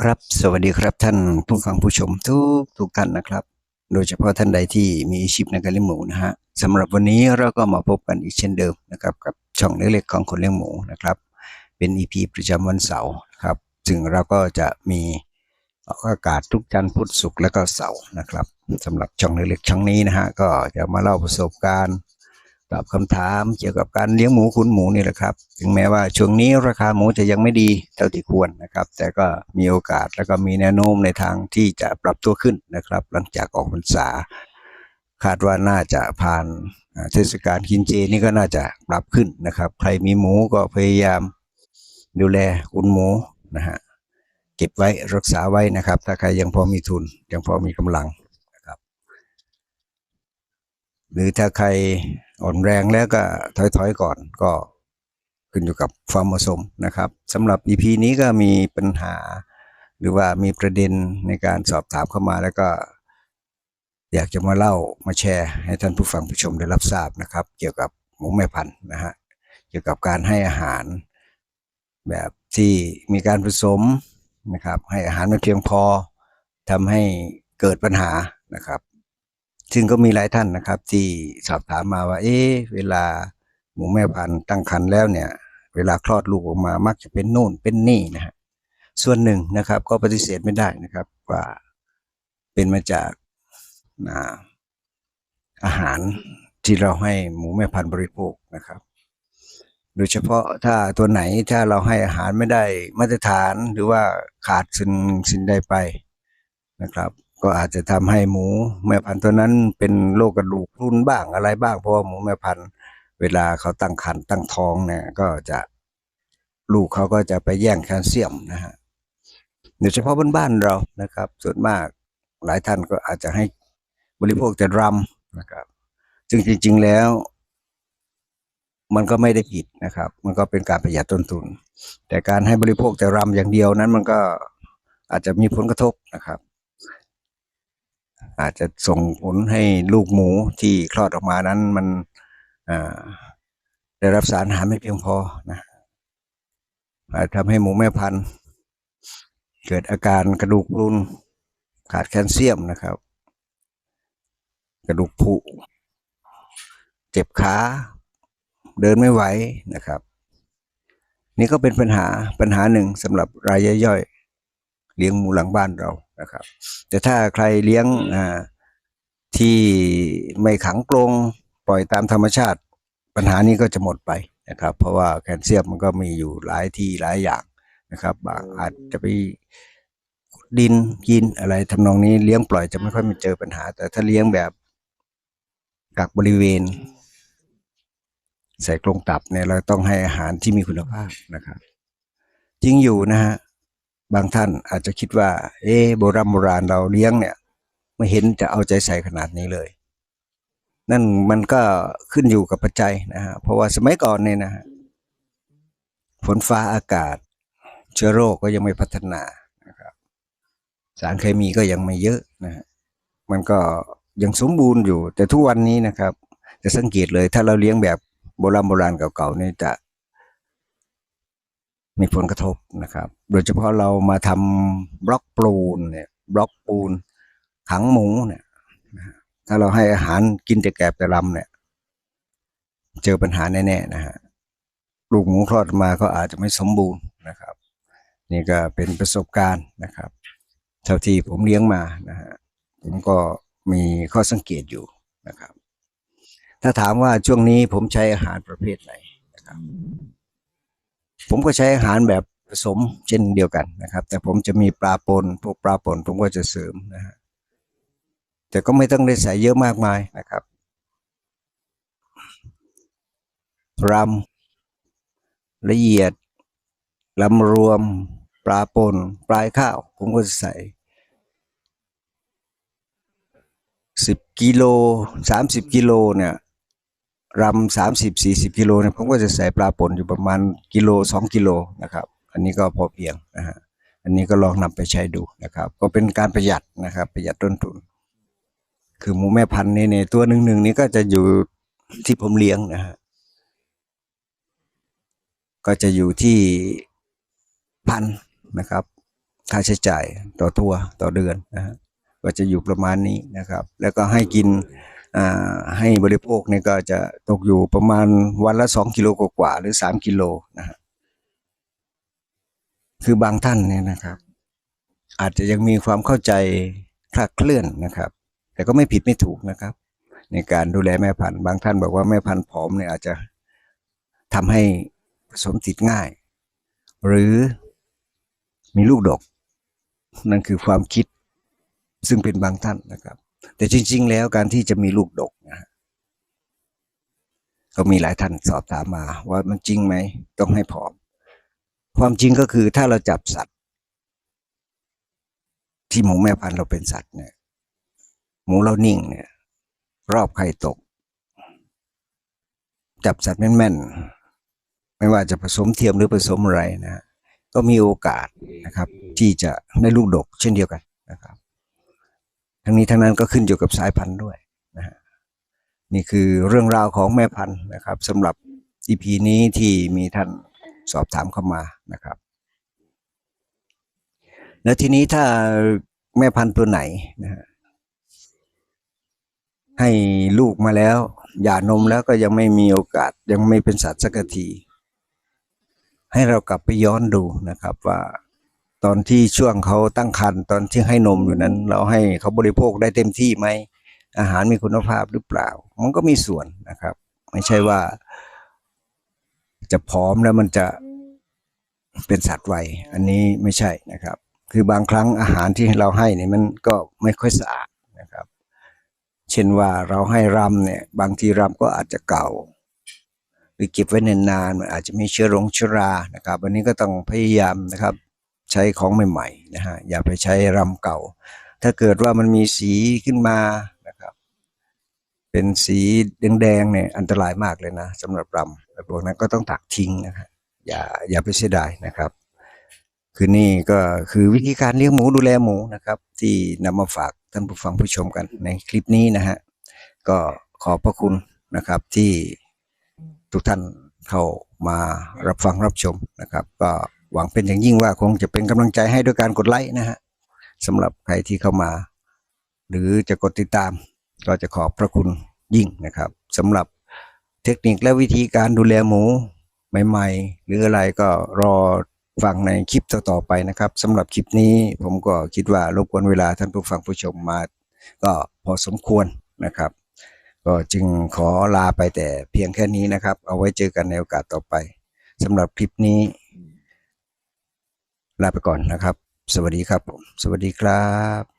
ครับ สวัสดีครับท่านผู้ฟังผู้ชมทุกทุกท่านนะครับ โดยเฉพาะท่านใดที่มีอาชีพในการเลี้ยงหมูนะฮะสำหรับวันนี้เราก็มาพบกันอีกเช่นเดิมนะครับกับช่องเล็กๆของคนเลี้ยงหมูนะครับ เป็น EP ประจำวันเสาร์ครับซึ่งเราก็จะมีออกอากาศทุกจันทร์พุธศุกร์และก็เสาร์นะครับสำหรับช่องเล็กๆช่องนี้นะฮะก็จะมาเล่าประสบการณ์ ตอบคำถามเกี่ยวกับการเลี้ยงหมูคุณหมูนี่แหละครับ ถึงแม้ว่าช่วงนี้ราคาหมูจะยังไม่ดีเท่าที่ควรนะครับ แต่ก็มีโอกาสแล้วก็มีแนวโน้มในทางที่จะปรับตัวขึ้นนะครับ หลังจากออกพรรษา คาดว่าน่าจะผ่านเทศกาลกินเจนี่ก็น่าจะปรับขึ้นนะครับ ใครมีหมูก็พยายามดูแลคุณหมูนะฮะเก็บไว้รักษาไว้นะครับ ถ้าใครยังพอมีทุนยังพอมีกำลังนะครับ หรือถ้าใครอ่อนแรงแล้วก็ถอยๆก่อนก็ขึ้นอยู่กับความเหมาะสมนะครับสำหรับ EP นี้ก็มีปัญหา หรือว่ามีประเด็นในการสอบถามเข้ามาแล้วก็ อยากจะมาเล่ามาแชร์ ให้ท่านผู้ฟังผู้ชมได้รับทราบนะครับ เกี่ยวกับหมูแม่พันธุ์นะฮะเกี่ยวกับการให้อาหาร แบบที่มีการผสมนะครับ ให้อาหารไม่เพียงพอทำให้เกิดปัญหานะครับ ซึ่งก็มีหลายท่านนะครับ ที่สอบถามมาว่า เอ๊ะเวลาหมูแม่พันธุ์ตั้งครรภ์แล้วเนี่ย เวลาคลอดลูกออกมามักจะเป็นโน่นเป็นนี่นะฮะส่วนหนึ่งนะครับ ก็ปฏิเสธไม่ได้นะครับว่าเป็นมาจากอาอาหารที่เราให้หมูแม่พันธุ์บริโภคนะครับ โดยเฉพาะถ้าตัวไหนถ้าเราให้อาหารไม่ได้มาตรฐานหรือว่าขาดสิ่งสิ่งใดไปนะครับ ก็อาจจะทำให้หมูแม่พันธุ์ตัวนั้นเป็นโรคกระดูกพรุนบ้างอะไรบ้างเพราะว่าหมูแม่พันธุ์เวลาเขาตั้งครรภ์ตั้งท้องเนี่ยก็จะลูกเขาก็จะไปแย่งแคลเซียมนะฮะโดยเฉพาะบนบ้านเรานะครับ ส่วนมากหลายท่านก็อาจจะให้บริโภคแต่รำนะครับซึ่งจริง ๆแล้ว มันก็ไม่ได้ผิดนะครับ มันก็เป็นการประหยัดต้นทุน แต่การให้บริโภคแต่รำอย่างเดียวนั้นมันก็อาจจะมีผลกระทบนะครับ อาจจะส่งผลให้ลูกหมูที่คลอดออกมานั้นมันได้รับสารอาหารไม่เพียงพอนะอาจทำให้หมูแม่พันธุ์ เกิดอาการกระดูกรุนขาดแคลเซียมนะครับ กระดูกผุเจ็บขาเดินไม่ไหวนะครับ นี่ก็เป็นปัญหาปัญหาหนึ่งสำหรับรายย่อยๆเลี้ยงหมูหลังบ้านเรา นะครับ แต่ถ้าใครเลี้ยงที่ไม่ขังกรงปล่อยตามธรรมชาติ ปัญหานี้ก็จะหมดไปนะครับ เพราะว่าแคลเซียมมันก็มีอยู่หลายที่หลายอย่างนะครับบางอาจจะไปดินกินอะไรทำนองนี้เลี้ยงปล่อยจะไม่ค่อยมีเจอปัญหา แต่ถ้าเลี้ยงแบบกักบริเวณ ใส่กรงตับเนี่ยเราต้องให้อาหารที่มีคุณภาพนะครับ จริงอยู่นะฮะ บางท่านอาจจะคิดว่า เอ๊โบราณโบราณเราเลี้ยงเนี่ยไม่เห็นจะเอาใจใส่ขนาดนี้เลย นั่นมันก็ขึ้นอยู่กับปัจจัยนะฮะเพราะว่าสมัยก่อนเนี่ยนะฮะฝนฟ้าอากาศ เชื้อโรคก็ยังไม่พัฒนานะครับสารเคมีก็ยังไม่เยอะนะฮะมันก็ยังสมบูรณ์อยู่ แต่ทุกวันนี้นะครับ จะสังเกตเลยถ้าเราเลี้ยงแบบโบราณโบราณเก่าๆนี่จะ มีผลกระทบนะครับ โดยเฉพาะเรามาทำบล็อกปูนเนี่ยบล็อกปูนขังหมูเนี่ยถ้าเราให้อาหารกินแต่แกบแต่ลำเนี่ย เจอปัญหาแน่ๆนะฮะลูกหมูคลอดมาก็อาจจะไม่สมบูรณ์นะครับ นี่ก็เป็นประสบการณ์นะครับ เท่าที่ผมเลี้ยงมานะฮะผมก็มีข้อสังเกตอยู่นะครับ ถ้าถามว่าช่วงนี้ผมใช้อาหารประเภทไหนนะครับ ผมก็ใช้อาหารแบบผสมเช่นเดียวกันนะครับ แต่ผมจะมีปลาปนพวกปลาปนผมก็จะเสริมนะฮะแต่ก็ไม่ต้องได้ใส่เยอะมากมายนะครับรำละเอียดลำรวม ปลาปนปลายข้าว ผมก็จะใส่สิบกิโลสามสิบกิโลเนี่ย รำสามสิบสี่สิบกิโลเนี่ยผมก็จะใส่ปลาป่นอยู่ประมาณกิโลสองกิโลนะครับ อันนี้ก็พอเพียงนะฮะอันนี้ก็ลองนำไปใช้ดูนะครับ ก็เป็นการประหยัดนะครับ ประหยัดต้นทุน คือหมูแม่พันธุ์เนี่ยในตัวหนึ่งหนึ่งนี้ก็จะอยู่ที่ผมเลี้ยงนะฮะก็จะอยู่ที่พันนะครับ ค่าใช้จ่ายต่อตัวต่อเดือนนะฮะก็จะอยู่ประมาณนี้นะครับ แล้วก็ให้กิน ให้บริโภคเนี่ยก็จะตกอยู่ประมาณวันละสองกิโลกว่าหรือสามกิโลนะฮะคือบางท่านเนี่ยนะครับ อาจจะยังมีความเข้าใจคลาดเคลื่อนนะครับ แต่ก็ไม่ผิดไม่ถูกนะครับ ในการดูแลแม่พันธุ์บางท่านบอกว่าแม่พันธุ์ผอมเนี่ยอาจจะทำให้ผสมติดง่าย หรือมีลูกดก นั่นคือความคิดซึ่งเป็นบางท่านนะครับ แต่จริง ๆ แล้วการที่จะมีลูกดกนะก็มีหลายท่านสอบถามมาว่ามันจริงไหมต้องให้ผอม ความจริงก็คือถ้าเราจับสัตว์ ที่หมูแม่พันธุ์เราเป็นสัตว์เนี่ย หมูเรานิ่งเนี่ย รอบไข่ตก จับสัตว์แม่นๆไม่ว่าจะผสมเทียมหรือผสมอะไรนะฮะก็มีโอกาสนะครับ ที่จะได้ลูกดกเช่นเดียวกันนะครับ ทั้งนี้ทั้งนั้นก็ขึ้นอยู่กับสายพันธุ์ด้วยนะฮะนี่คือเรื่องราวของแม่พันธุ์นะครับสำหรับ EP นี้ที่มีท่านสอบถามเข้ามานะครับ แล้วทีนี้ถ้าแม่พันธุ์ตัวไหนนะฮะให้ลูกมาแล้วหย่านมแล้วก็ยังไม่มีโอกาสยังไม่เป็นสัตว์สักที ให้เรากลับไปย้อนดูนะครับว่า ตอนที่ช่วงเขาตั้งครรภ์ตอนที่ให้นมอยู่นั้น เราให้เขาบริโภคได้เต็มที่ไหมอาหารมีคุณภาพหรือเปล่า มันก็มีส่วนนะครับ ไม่ใช่ว่า จะผอมแล้วมันจะเป็นสัตว์ไวอันนี้ไม่ใช่นะครับ คือบางครั้งอาหารที่เราให้เนี่ยมันก็ไม่ค่อยสะอาดนะครับ เช่นว่าเราให้รำเนี่ย บางทีรำก็อาจจะเก่าหรือเก็บไว้นานๆมันอาจจะมีเชื้อรงเชื้อรานะครับอันนี้ก็ต้องพยายามนะครับ ใช้ของใหม่ๆนะฮะอย่าไปใช้รำเก่า ถ้าเกิดว่ามันมีสีขึ้นมานะครับ เป็นสีแดงๆเนี่ยอันตรายมากเลยนะสำหรับรำแต่พวกนั้นก็ต้องตักทิ้งนะครับอย่าอย่าไปเสียดายนะครับ คือนี่ก็คือวิธีการเลี้ยงหมูดูแลหมูนะครับ ที่นำมาฝากท่านผู้ฟังผู้ชมกันในคลิปนี้นะฮะก็ขอบพระคุณนะครับที่ทุกท่านเข้ามารับฟังรับชมนะครับ ก็ หวังเป็นอย่างยิ่งว่าคงจะเป็นกำลังใจให้ด้วยการกดไลค์นะฮะสำหรับใครที่เข้ามา หรือจะกดติดตาม ก็จะขอบพระคุณยิ่งนะครับสำหรับเทคนิคและวิธีการดูแลหมูใหม่ ๆ หรืออะไรก็รอฟังในคลิปต่อๆไปนะครับสำหรับคลิปนี้ผมก็คิดว่ารบกวนเวลาท่านผู้ฟังผู้ชมมา ก็พอสมควรนะครับ ก็จึงขอลาไปแต่เพียงแค่นี้นะครับ เอาไว้เจอกันในโอกาสต่อไปสำหรับคลิปนี้ ลาไปก่อนนะครับ สวัสดีครับผม สวัสดีครับ